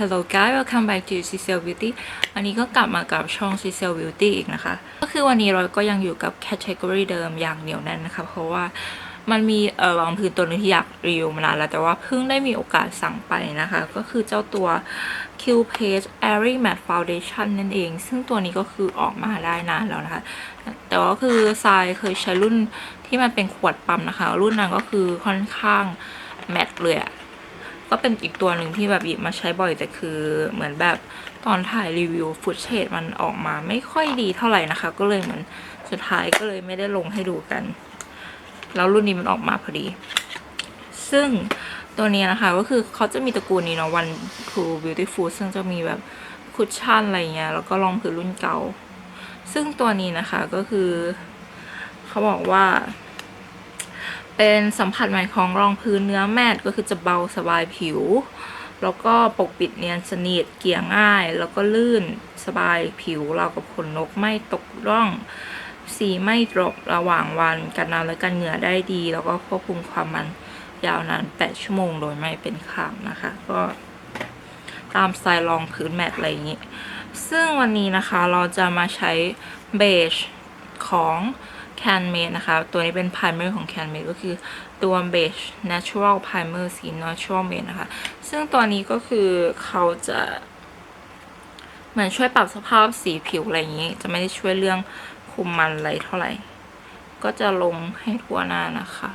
Hello guys welcome back to Cecil Beauty อันนี้ก็กลับมากับช่อง Cecil Beauty อีกนะคะ ก็คือวันนี้เราก็ยังอยู่กับ category เดิมอย่างเหนียวแน่นนะคะ เพราะว่ามันมีเออรองพื้นตัวนึงที่อยากรีวิวมานานแล้ว แต่ว่าเพิ่งได้มีโอกาสสั่งไปนะคะ ก็คือเจ้าตัว Q Page Airy Matte Foundation นั่นเอง ซึ่งตัวนี้ก็คือออกมาได้นานแล้วนะคะ แต่ว่าคือทรายเคยใช้รุ่นที่มันเป็นขวดปั๊มนะคะ รุ่นนั้นก็คือค่อนข้างแมตต์เลยอะ ก็เป็นอีกตัวหนึ่งที่แบบหยิบมาใช้บ่อยแต่คือเหมือนแบบตอนถ่ายรีวิวฟุตเชดมันออกมาไม่ค่อยดีเท่าไหร่นะคะ ก็เลยเหมือนสุดท้ายก็เลยไม่ได้ลงให้ดูกัน แล้วรุ่นนี้มันออกมาพอดี ซึ่งตัวนี้นะคะก็คือเขาจะมีตระกูลนี้เนาะ One True Beautiful ซึ่งจะมีแบบคุชชั่นอะไรเงี้ยแล้วก็รองพื้นรุ่นเก่า ซึ่งตัวนี้นะคะก็คือ เขาบอกว่า เป็นสัมผัสใหม่ของรองพื้นเนื้อแมตต์ก็คือจะเบาสบายผิว แล้วก็ปกปิดเนียนสนิทเกลี่ยง่าย แล้วก็ลื่นสบายผิวเรากับขนนกไม่ตกร่อง สีไม่ดรอประหว่างวันกันน้ำและกันเหงื่อได้ดี แล้วก็ควบคุมความมันยาวนาน 8 ชั่วโมงโดยไม่เป็นคราบนะคะ ก็ตามสไตล์รองพื้นแมตต์อะไรอย่างนี้ ซึ่งวันนี้นะคะเราจะมาใช้เบจของ Can Made นะคะ ตัวนี้เป็น Primer ของ Can Made ก็คือตัว Beige Natural Primer สี Natural Made นะคะ ซึ่งตัวนี้ก็คือเขาจะเหมือนช่วยปรับสภาพสีผิวอะไรอย่างนี้ จะไม่ได้ช่วยเรื่องคุมมันอะไรเท่าไหร่ ก็จะลงให้ทั่วหน้านะคะ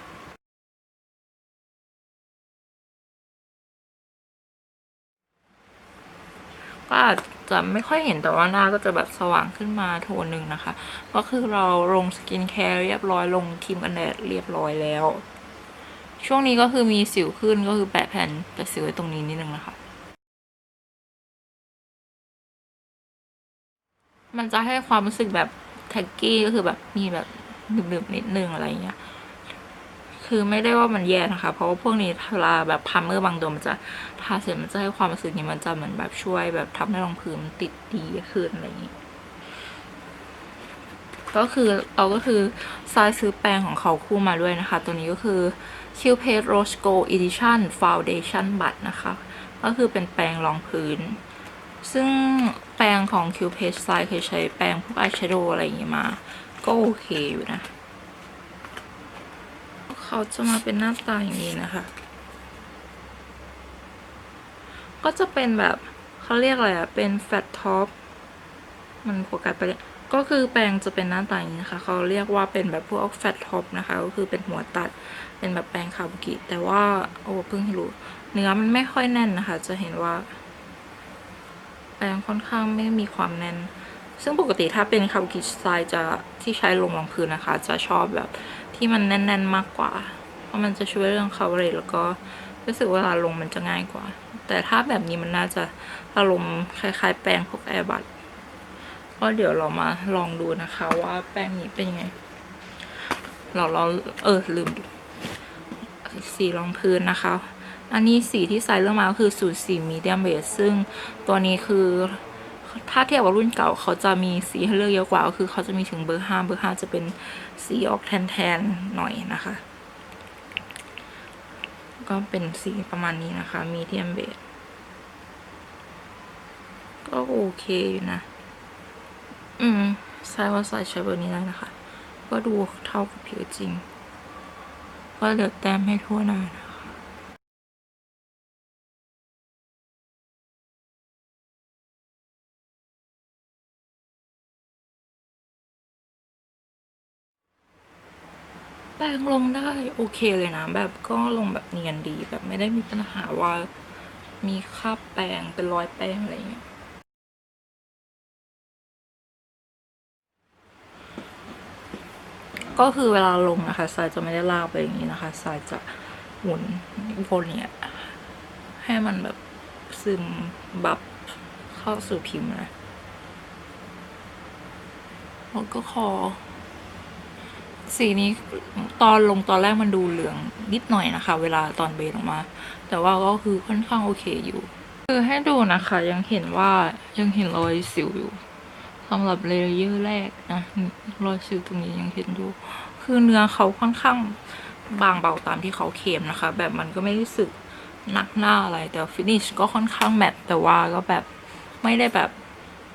ก็ จะไม่ค่อยเห็นแต่ว่าหน้าก็จะแบบสว่างขึ้นมาโทนหนึ่งนะคะ ก็คือเราลงสกินแคร์เรียบร้อยลงครีมกันแดดเรียบร้อยแล้ว ช่วงนี้ก็คือมีสิวขึ้นก็คือแปะแผ่นแต่สิวไว้ตรงนี้นิดนึงนะคะ มันจะให้ความรู้สึกแบบแท็กกี้ก็คือแบบมีแบบหนึบๆนิดนึงอะไรเงี้ย คือไม่ได้ว่ามันแย่นะคะ เพราะว่าพวกนี้เวลาแบบพัมเมอร์บางตัวมันจะทาเสร็จมันจะให้ความรู้สึกนี้มันจะเหมือนแบบช่วย แบบทำให้รองพื้นติดดีขึ้นอะไรอย่างนี้ก็คือเราก็คือทรายซื้อแปรงของเขาคู่มาด้วยนะคะ ตัวนี้ก็คือ Q Page Rose Gold Edition Foundation Butt นะคะ ก็คือเป็นแปรงรองพื้น ซึ่งแปรงของ Q Page ทรายเคยใช้แปรงพวกอายแชโดว์อะไรอย่างงี้มา ก็โอเคอยู่นะ เขาจะมาเป็นหน้าตาอย่างนี้นะคะ ก็จะเป็นแบบเขาเรียกอะไรอะเป็นแฟตท็อปมันโฟกัสไปเลยก็คือแปรงจะเป็นหน้าตาอย่างนี้นะคะ เขาเรียกว่าเป็นแบบพวกแฟตท็อปนะคะ ก็คือเป็นหัวตัด เป็นแบบแปรงคาบุกิ แต่ว่าโอ้เพิ่งรู้ เนื้อมันไม่ค่อยแน่นนะคะ จะเห็นว่า แปรงค่อนข้างไม่มีความแน่น ซึ่งปกติถ้าเป็นคาบุกิสไตล์จะที่ใช้ลงรองพื้นนะคะ จะชอบแบบ ที่มันแน่น ๆ มากกว่า เพราะมันจะช่วยเรื่อง coverage แล้วก็รู้สึกเวลาลงมันจะง่ายกว่า แต่ถ้าแบบนี้มันน่าจะอารมณ์คล้ายๆ แปรงพวกแอร์บัตก็เดี๋ยวเรามาลองดูนะคะว่าแป้งนี้เป็นยังไง เราเราเออลืมสีรองพื้นนะคะ อันนี้สีที่ใส่เลือกมาก็คือสูตรสีมีเดียมเบสซึ่งตัวนี้คือ ถ้าเทียบกับรุ่นเก่าเขาจะมีสีให้เลือกเยอะกว่าก็คือเขาจะมีถึงเบอร์ห้าเบอร์ห้าจะเป็นสีออกแทนๆหน่อยนะคะ ก็เป็นสีประมาณนี้นะคะ มีเดียมเบสก็โอเคอยู่นะ อืมใช่ว่าใส่ใช้เบอร์นี้ได้นะคะ ก็ดูเท่ากับผิวจริง ก็เหลือแต้มให้ทั่วหน้านะคะ แปรงลงได้ โอเคเลยนะ แบบก็ลงแบบเนียนดีแบบไม่ได้มีปัญหาว่ามีคราบแปรงเป็นรอยแป้งอะไรอย่างเงี้ยก็คือเวลาลงนะคะสายจะไม่ได้ลากไปอย่างนี้นะคะสายจะหมุนวนเนี่ยให้มันแบบซึมบับเข้าสู่ผิวนะแล้วก็คอ สีนี้ตอนลงตอนแรกมันดูเหลืองนิดหน่อยนะคะ เวลาตอนเบนออกมา แต่ว่าก็คือค่อนข้างโอเคอยู่ คือให้ดูนะคะ ยังเห็นว่ายังเห็นรอยสิวอยู่สำหรับเลเยอร์แรกนะรอยสิวตรงนี้ยังเห็นอยู่ คือเนื้อเขาค่อนข้างบางเบาตามที่เขาเคลมนะคะ แบบมันก็ไม่รู้สึกหนักหน้าอะไร แต่ฟินิชก็ค่อนข้างแมตต์แต่ว่าก็แบบไม่ได้แบบ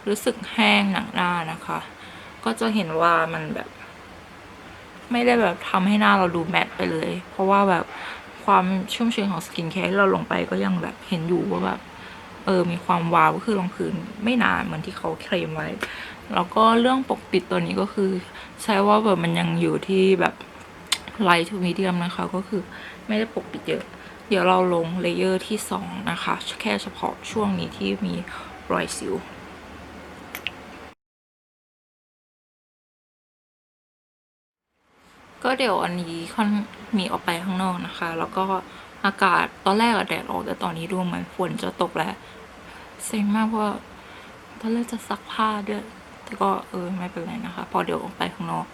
รู้สึกแห้งหนักหน้านะคะ ก็จะเห็นว่ามันแบบ ไม่ได้แบบทำให้หน้าเราดูแมตต์ไปเลย เพราะว่าแบบความชุ่มชื้นของสกินแคร์ที่เราลงไปก็ยังแบบเห็นอยู่ว่าแบบเออมีความวาวก็คือรองพื้นไม่นานเหมือนที่เขาเคลมไว้ แล้วก็เรื่องปกปิดตัวนี้ก็คือ ใช้ว่าแบบมันยังอยู่ที่แบบไลท์ทูมีเดียมนะคะ ก็คือไม่ได้ปกปิดเยอะ เดี๋ยวเราลงเลเยอร์ที่สองนะคะ แค่เฉพาะช่วงนี้ที่มีรอยสิว ก็เดี๋ยวอันนี้ค่อนมีออกไปข้างนอกนะคะ แล้วก็อากาศตอนแรกอะแดดออกแต่ตอนนี้ดูเหมือนฝนจะตกแล้วเซ็งมากเพราะตอนแรกจะซักผ้าด้วย แต่ก็เออไม่เป็นไรนะคะ พอเดี๋ยวออกไปข้างนอก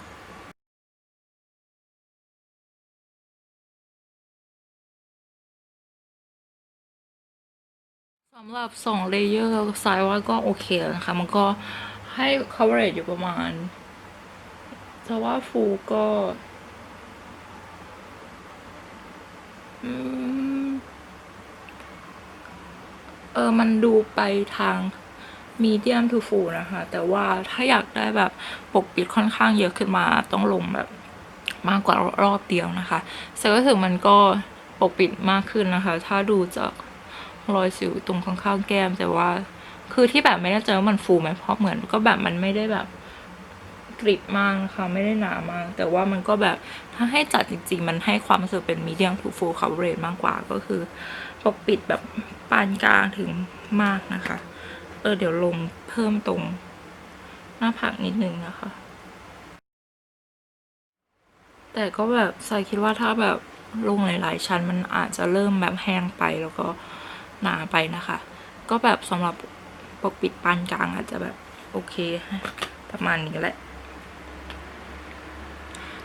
สำหรับสองเลเยอร์สายว่าก็โอเคแล้วนะคะ มันก็ให้ coverage อยู่ประมาณจะว่าฟูก็ อืม เออ มันดูไปทาง medium to full นะคะ แต่ว่าถ้าอยากได้แบบปกปิดค่อนข้างเยอะขึ้นมาต้องลงแบบมากกว่ารอบเดียวนะคะแต่ก็ถึงมันก็ปกปิดมากขึ้นนะคะ ถ้าดูจากรอยสิวตรงข้างๆแก้ม แต่ว่าคือที่แบบไม่แน่ใจว่ามันฟูไหมเพราะเหมือนก็แบบมันไม่ได้แบบ กริบมากนะคะ ไม่ได้หนามาก แต่ว่ามันก็แบบถ้าให้จัดจริง ๆ มันให้ความรู้สึกเป็น medium to full coverage มากกว่าก็คือปกปิดแบบปานกลางถึงมากนะคะ เออเดี๋ยวลงเพิ่มตรงหน้าผากนิดนึงนะคะ แต่ก็แบบใส่คิดว่าถ้าแบบลงหลาย ๆ ชั้นมันอาจจะเริ่มแบบแห้งไปแล้วก็หนาไปนะคะ ก็แบบสำหรับปกปิดปานกลางอาจจะแบบโอเค ประมาณนี้แหละ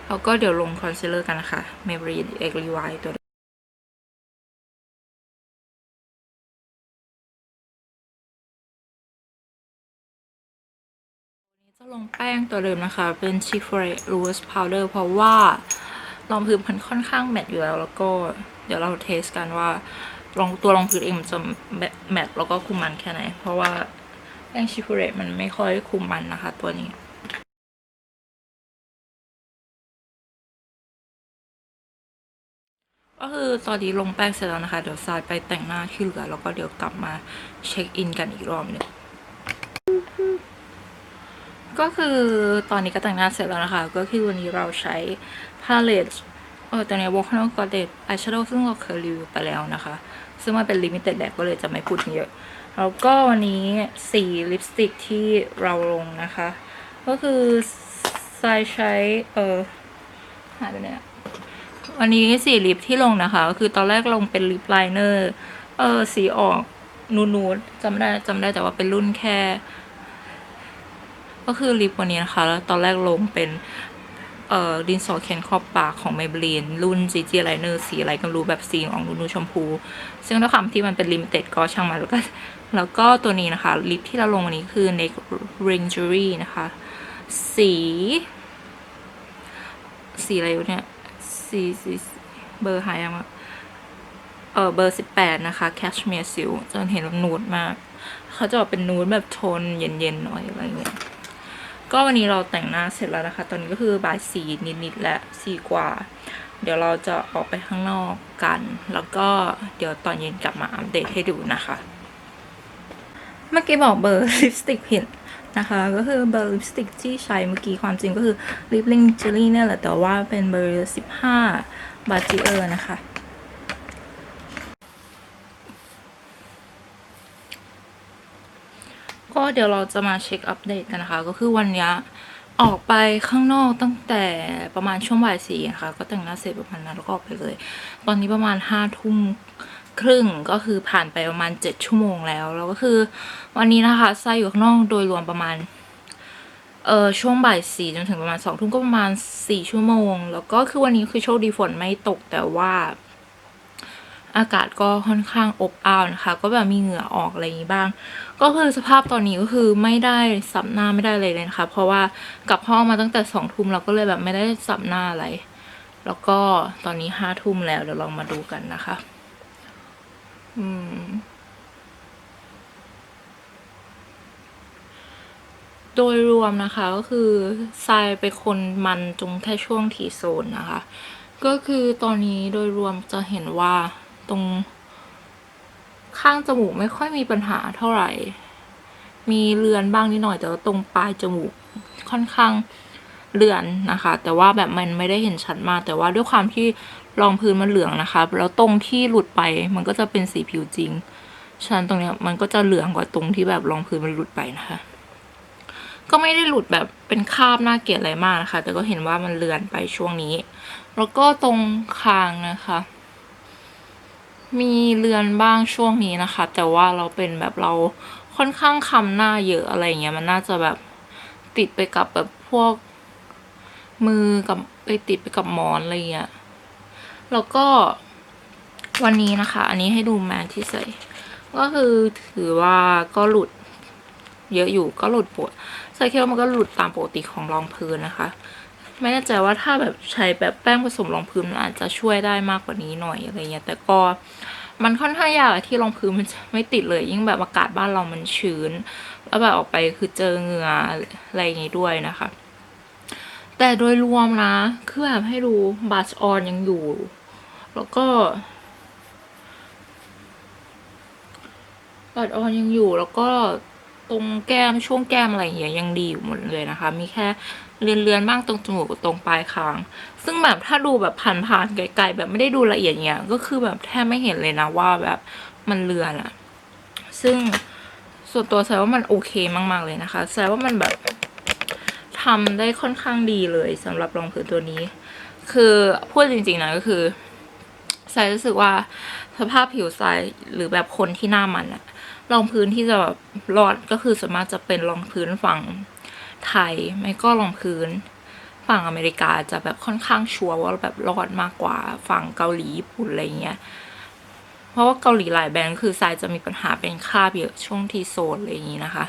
แล้วก็เดี๋ยวลงคอนซีลเลอร์กันนะคะ Maybelline X Rewind ตัวจะลงแป้งตัวเดิมนะคะ เป็น c h i f r e Loose Powder เพราะว่ารองพื้นมันค่อนข้างแมตต์อยู่แล้ว แล้วก็เดี๋ยวเราเทสกันว่ารองตัวรองพื้นเองมันจะแมตต์แล้วก็คุมมันแค่ไหน เพราะว่าแป้ง c h i f r e มันไม่ค่อยคุมมันนะคะตัวนี้ ก็คือตอนนี้ลงแป้งเสร็จแล้วนะคะ เดี๋ยวซายไปแต่งหน้าที่เหลือ แล้วก็เดี๋ยวกลับมาเช็คอินกันอีกรอบหนึงก็คือตอนนี้ก็แต่งหน้าเสร็จแล้วนะคะ ก็คือวันนี้เราใช้พาเลตเออตัวนี้ w a l k n o g o d e t Eyeshadow ซึ่งเราเคยรีวิวไปแล้วนะคะ ซึ่งมันเป็นลิมิเต็ดแดก็เลยจะไม่พูดเยอะ แล้วก็วันนี้สีลิปสติกที่เราลงนะคะ ก็คือทรายใช้ เออหายไปไหนอะ วันนี้สีลิปที่ลงนะคะ ก็คือตอนแรกลงเป็นลิปไลเนอร์เออสีออกนูนูดๆจำได้จำได้แต่ว่าเป็นรุ่นแค่ ก็คือลิปวันนี้นะคะ แล้วตอนแรกลงเป็นเอ่อดินสอเขียนขอบปากของ Maybelline รุ่น GG Liner สีอะไรก็ไม่รู้แบบสีออกนูนูๆชมพู ซึ่งด้วยความที่มันเป็นลิมิเต็ดก็ช่างมันแล้วก็แล้วก็ตัวนี้นะคะ ลิปที่เราลงวันนี้คือ Neck Ring Jewelry นะคะ สี สีอะไรเนี่ย สีสีเบอร์หายยังเออเบอร์สิบแปดนะคะ Cashmere Silk จะเห็นแบบนูดมาก เขาจะบอกเป็นนูดแบบโทนเย็นๆหน่อยอะไรเงี้ยก็วันนี้เราแต่งหน้าเสร็จแล้วนะคะ ตอนนี้ก็คือบ่ายสี่นิดๆและสี่กว่า เดี๋ยวเราจะออกไปข้างนอกกัน แล้วก็เดี๋ยวตอนเย็นกลับมาอัปเดตให้ดูนะคะ เมื่อกี้บอกเบอร์ลิปสติกผิด นะคะ ก็คือเบอร์ลิปสติกที่ใช้เมื่อกี้ความจริงก็คือลิปลิงเจลลี่เนี่ยแหละ แต่ว่าเป็นเบอร์สิบห้าบาจิเออร์นะคะ ก็เดี๋ยวเราจะมาเช็คอัปเดตกันนะคะ ก็คือวันนี้ออกไปข้างนอกตั้งแต่ประมาณช่วงบ่ายสี่นะคะ ก็แต่งหน้าเสร็จประมาณนั้นแล้วก็ออกไปเลย ตอนนี้ประมาณห้าทุ่ม ครึ่งก็คือผ่านไปประมาณเจ็ดชั่วโมงแล้ว แล้วก็คือวันนี้นะคะไซอยู่ข้างนอกโดยรวมประมาณเออช่วงบ่ายสี่จนถึงประมาณสองทุ่มก็ประมาณสี่ชั่วโมง แล้วก็คือวันนี้คือโชคดีฝนไม่ตกแต่ว่า อากาศก็ค่อนข้างอบอ้าวนะคะ ก็แบบมีเหงื่อออกอะไรอย่างนี้บ้าง ก็คือสภาพตอนนี้ก็คือไม่ได้สับหน้าไม่ได้เลยเลยนะคะ เพราะว่ากลับห้องมาตั้งแต่สองทุ่มเราก็เลยแบบไม่ได้สับหน้าอะไร แล้วก็ตอนนี้ห้าทุ่มแล้วเดี๋ยวลองมาดูกันนะคะ อืม โดยรวมนะคะก็คือทรายเป็นคนมันตรงแค่ช่วงทีโซนนะคะ ก็คือตอนนี้โดยรวมจะเห็นว่าตรง ข้างจมูกไม่ค่อยมีปัญหาเท่าไหร่ มีเลือนบ้างนิดหน่อย แต่ว่าตรงปลายจมูกค่อนข้างเลือนนะคะ แต่ว่าแบบมันไม่ได้เห็นชัดมากแต่ว่าด้วยความที่ รองพื้นมันเหลืองนะคะ แล้วตรงที่หลุดไปมันก็จะเป็นสีผิวจริงฉะนั้นตรงเนี้ยมันก็จะเหลืองกว่าตรงที่แบบรองพื้นมันหลุดไปนะคะ ก็ไม่ได้หลุดแบบเป็นคราบน่าเกลียดอะไรมากนะคะ แต่ก็เห็นว่ามันเลือนไปช่วงนี้ แล้วก็ตรงคางนะคะ มีเลือนบ้างช่วงนี้นะคะ แต่ว่าเราเป็นแบบเราค่อนข้างคำหน้าเยอะอะไรเงี้ยมันน่าจะแบบติดไปกับแบบพวกมือกับไปติดไปกับหมอนอะไรเงี้ย แล้วก็วันนี้นะคะ อันนี้ให้ดูแมสที่ใส่ก็คือถือว่าก็หลุดเยอะอยู่ก็หลุดปวดใส่คิดว่ามันก็หลุดตามปกติของรองพื้นนะคะ ไม่แน่ใจว่าถ้าแบบใช้แบบแป้งผสมรองพื้นมันอาจจะช่วยได้มากกว่านี้หน่อยอะไรเงี้ยแต่ก็มันค่อนข้างยากที่รองพื้นมันจะไม่ติดเลย ยิ่งแบบอากาศบ้านเรามันชื้น แล้วแบบออกไปคือเจอเหงื่ออะไรอย่างงี้ด้วยนะคะ แต่โดยรวมนะ คือแบบให้ดูบัชออนยังอยู่ แล้วก็บัตรออนยังอยู่แล้วก็ตรงแก้มช่วงแก้มอะไรอย่างเงี้ยยังดีอยู่หมดเลยนะคะ มีแค่เลือนเลือนๆบ้างตรงจมูกกับตรงปลายคาง ซึ่งแบบถ้าดูแบบผ่านๆไกลๆแบบไม่ได้ดูละเอียดเงี้ยก็คือแบบแทบไม่เห็นเลยนะว่าแบบมันเลือนอะซึ่งส่วนตัวแซวว่ามันโอเคมาก ๆเลยนะคะแซว่ามันแบบทำได้ค่อนข้างดีเลยสำหรับรองพื้นตัวนี้ คือพูดจริงๆนะก็คือ ทรายรู้สึกว่าสภาพผิวทรายหรือแบบคนที่หน้ามันอะรองพื้นที่จะแบบรอดก็คือสามารถจะเป็นรองพื้นฝั่งไทยไม่ก็รองพื้นฝั่งอเมริกาจะแบบค่อนข้างชัวร์ว่าแบบรอดมากกว่าฝั่งเกาหลีญี่ปุ่นอะไรเงี้ยเพราะว่าเกาหลีหลายแบรนด์คือทรายจะมีปัญหาเป็นคราบเยอะช่วงที่โซนอะไรอย่างนี้นะคะ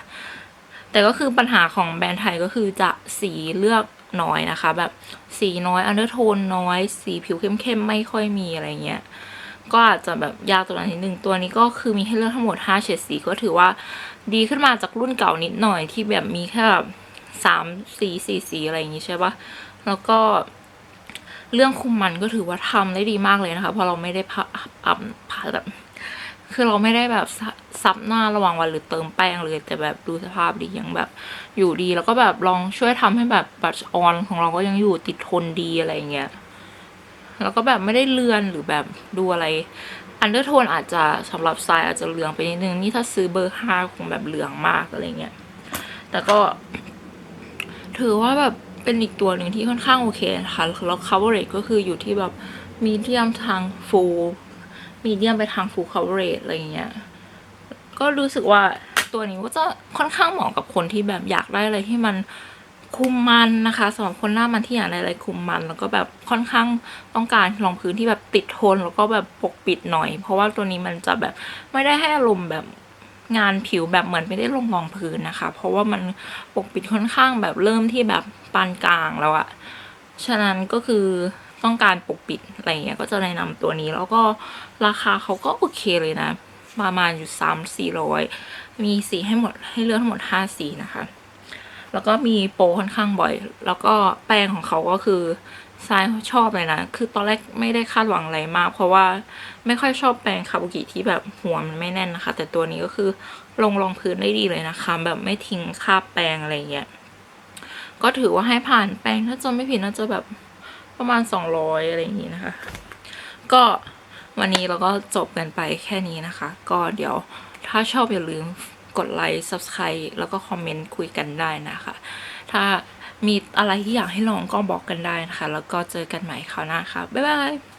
แต่ก็คือปัญหาของแบรนด์ไทยก็คือจะสีเลือก น้อยนะคะ แบบสีน้อยอันเดอร์โทนน้อย สีผิวเข้มๆไม่ค่อยมีอะไรเงี้ยก็อาจจะแบบยากตัวนั้นนิดนึงตัวนี้ก็คือมีให้เลือกทั้งหมด5เฉดสีก็ถือว่าดีขึ้นมาจากรุ่นเก่านิดหน่อยที่แบบมีแค่แบบสามสีสี่สีอะไรอย่างงี้ใช่ปะแล้วก็เรื่องคุมมันก็ถือว่าทำได้ดีมากเลยนะคะเพราะเราไม่ได้พับอัพพับแบบ คือเราไม่ได้แบบซับหน้าระหว่างวันหรือเติมแป้งเลย แต่แบบดูสภาพดียังแบบอยู่ดี แล้วก็แบบลองช่วยทำให้แบบบัตออนของเราก็ยังอยู่ติดทนดีอะไรเงี้ยแล้วก็แบบไม่ได้เลือนหรือแบบดูอะไร อันเดอร์โทนอาจจะสำหรับทรายอาจจะเหลืองไปนิดนึง นี่ถ้าซื้อเบอร์ห้าคงแบบเหลืองมากอะไรเงี้ยแต่ก็ ถือว่าแบบเป็นอีกตัวหนึ่งที่ค่อนข้างโอเคนะคะแล้ว coverage ก็คืออยู่ที่แบบมีเดียมทาง full มีเดียมไปทาง full coverage อะไรเงี้ย ก็รู้สึกว่าตัวนี้ก็จะค่อนข้างเหมาะกับคนที่แบบอยากได้อะไรที่มันคุมมันนะคะสำหรับคนหน้ามันที่อยากได้อะไรคุมมัน แล้วก็แบบค่อนข้างต้องการรองพื้นที่แบบติดทนแล้วก็แบบปกปิดหน่อย เพราะว่าตัวนี้มันจะแบบไม่ได้ให้อารมณ์แบบงานผิวแบบเหมือนไม่ได้ลงรองพื้นนะคะ เพราะว่ามันปกปิดค่อนข้างแบบเริ่มที่แบบปานกลางแล้วอะฉะนั้นก็คือ ต้องการปกปิดอะไรเงี้ยก็จะแนะนำตัวนี้ แล้วก็ราคาเขาก็โอเคเลยนะ ประมาณอยู่สามสี่ร้อยมีสีให้หมดให้เลือกทั้งหมดห้าสีนะคะ แล้วก็มีโปรค่อนข้างบ่อย แล้วก็แป้งของเขาก็คือทรายชอบเลยนะ คือตอนแรกไม่ได้คาดหวังอะไรมาก เพราะว่าไม่ค่อยชอบแป้งคาบุกิที่แบบหัวมันไม่แน่นนะคะ แต่ตัวนี้ก็คือลงรองพื้นได้ดีเลยนะคะ แบบไม่ทิ้งคาบแป้งอะไรเงี้ย ก็ถือว่าให้ผ่านแป้งถ้าจำไม่ผิดน่าจะแบบ ประมาณสองร้อยอะไรอย่างนี้นะคะ ก็วันนี้เราก็จบกันไปแค่นี้นะคะ ก็เดี๋ยวถ้าชอบอย่าลืมกดไลค์ subscribe แล้วก็คอมเมนต์คุยกันได้นะคะ ถ้ามีอะไรที่อยากให้ลองก็บอกกันได้นะคะ แล้วก็เจอกันใหม่คราวหน้าค่ะ บ๊ายบาย